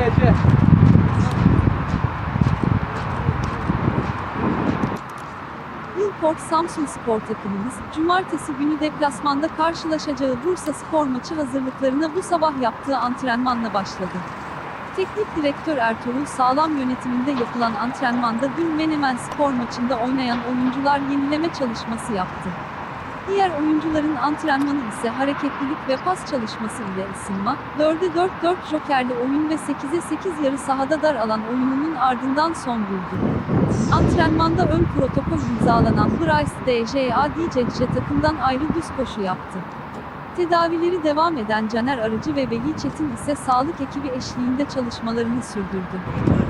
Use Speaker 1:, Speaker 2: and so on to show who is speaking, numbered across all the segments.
Speaker 1: C, C.
Speaker 2: Yılport Samsun Spor takımımız, cumartesi günü deplasmanda karşılaşacağı Bursa Spor maçı hazırlıklarına bu sabah yaptığı antrenmanla başladı. Teknik direktör Ertuğrul Sağlam yönetiminde yapılan antrenmanda dün Menemen Spor maçında oynayan oyuncular yenileme çalışması yaptı. Diğer oyuncuların antrenmanı ise hareketlilik ve pas çalışması ile ısınma, 4'e 4-4 jokerli oyun ve 8'e 8 yarı sahada dar alan oyununun ardından son buldu. Antrenmanda ön protokol imzalanan Bryce DJA DCC takımdan ayrı düz koşu yaptı. Tedavileri devam eden Caner Arıcı ve Veli Çetin ise sağlık ekibi eşliğinde çalışmalarını sürdürdü.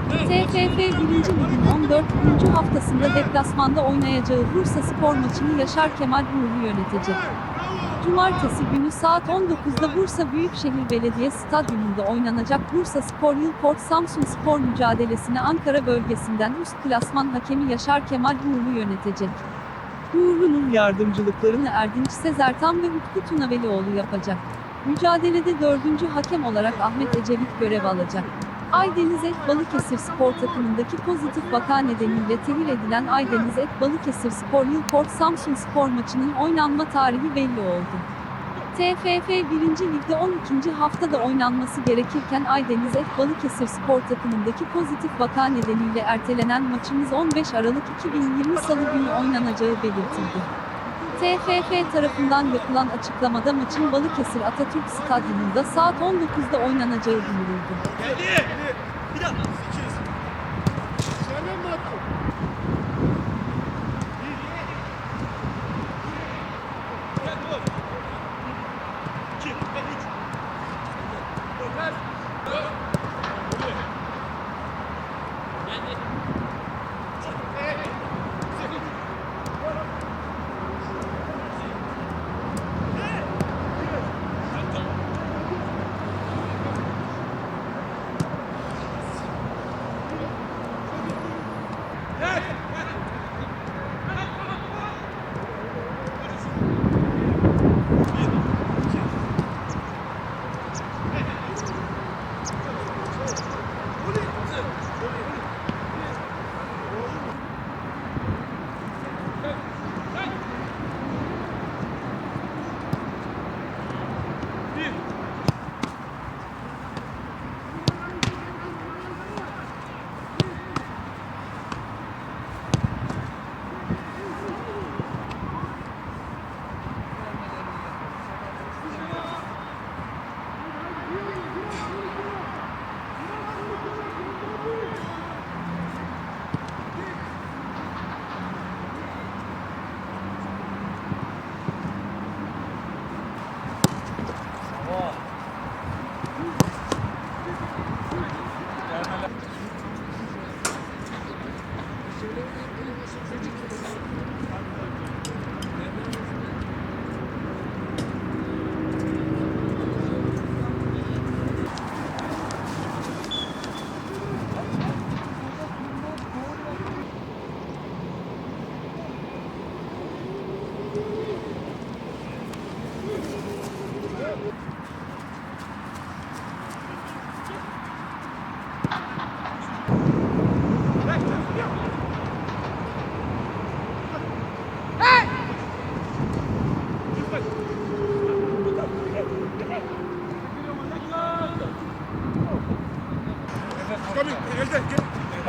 Speaker 2: TFF 1. Lig'in 14. haftasında deplasmanda oynayacağı Bursa Spor maçını Yaşar Kemal Uğurlu yönetecek. Cumartesi günü saat 19'da Bursa Büyükşehir Belediye Stadyumunda oynanacak Bursa Spor Yılport Samsun Spor mücadelesini Ankara bölgesinden üst klasman hakemi Yaşar Kemal Uğurlu yönetecek. Uğurlu'nun yardımcılıklarını Erdinç Sezertan ve Utku Tunavelioğlu yapacak. Mücadelede dördüncü hakem olarak Ahmet Ecevit görev alacak. Aydeniz Et Balıkesir Spor takımındaki pozitif vaka nedeniyle tehir edilen Aydeniz Et Balıkesir Spor Yılport Samsun Spor maçının oynanma tarihi belli oldu. TFF 1. Lig'de 12. haftada oynanması gerekirken Aydeniz Et Balıkesir Spor takımındaki pozitif vaka nedeniyle ertelenen maçımız 15 Aralık 2020 Salı günü oynanacağı belirtildi. TFF tarafından yapılan açıklamada maçın Balıkesir Atatürk Stadyumunda saat 19'da oynanacağı duyuruldu.
Speaker 3: Tabii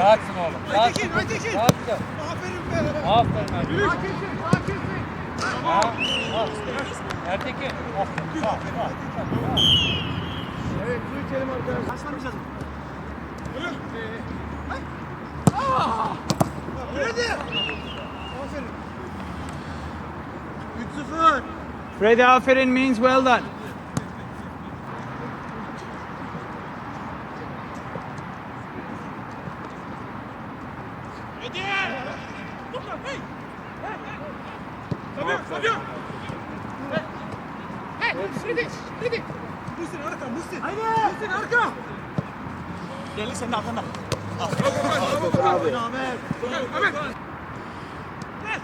Speaker 1: Rahatsın oğlum.
Speaker 3: Aytekin, Aytekin.
Speaker 1: Rahatsın.
Speaker 3: Aferin be.
Speaker 1: Aferin Ertekin.
Speaker 3: Yürü. Sakinsin, sakinsin.
Speaker 1: Ha? İşte. Ertekin. Aferin. Bak, bak, bak.
Speaker 3: Evet, su içelim arkadaşlar. Başlamayacağız mı? Yürü. Aa! Freddy. Aferin. 3-0.
Speaker 1: Freddy aferin means well done.
Speaker 3: Freddy. Dur lan, hey. Freddy, Freddy. Muhsin arka, Muhsin. Haydi. Muhsin arka.
Speaker 1: Gelin senin arkanda.
Speaker 3: Ahmet. Ahmet. Gel.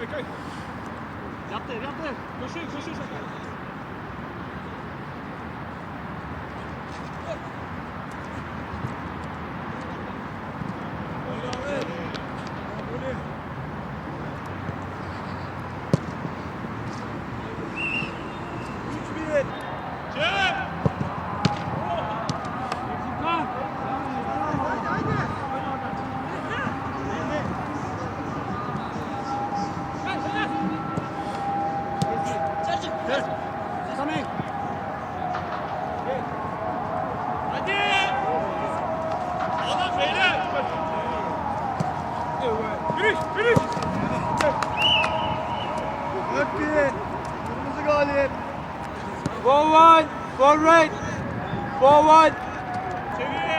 Speaker 3: Bekle.
Speaker 1: Yaptır yaptır.
Speaker 3: Koşuyor, koşuyor.
Speaker 1: Finish, finish. Dört bir. Kırmızı galip. Forward,
Speaker 3: forward, forward. Çevir.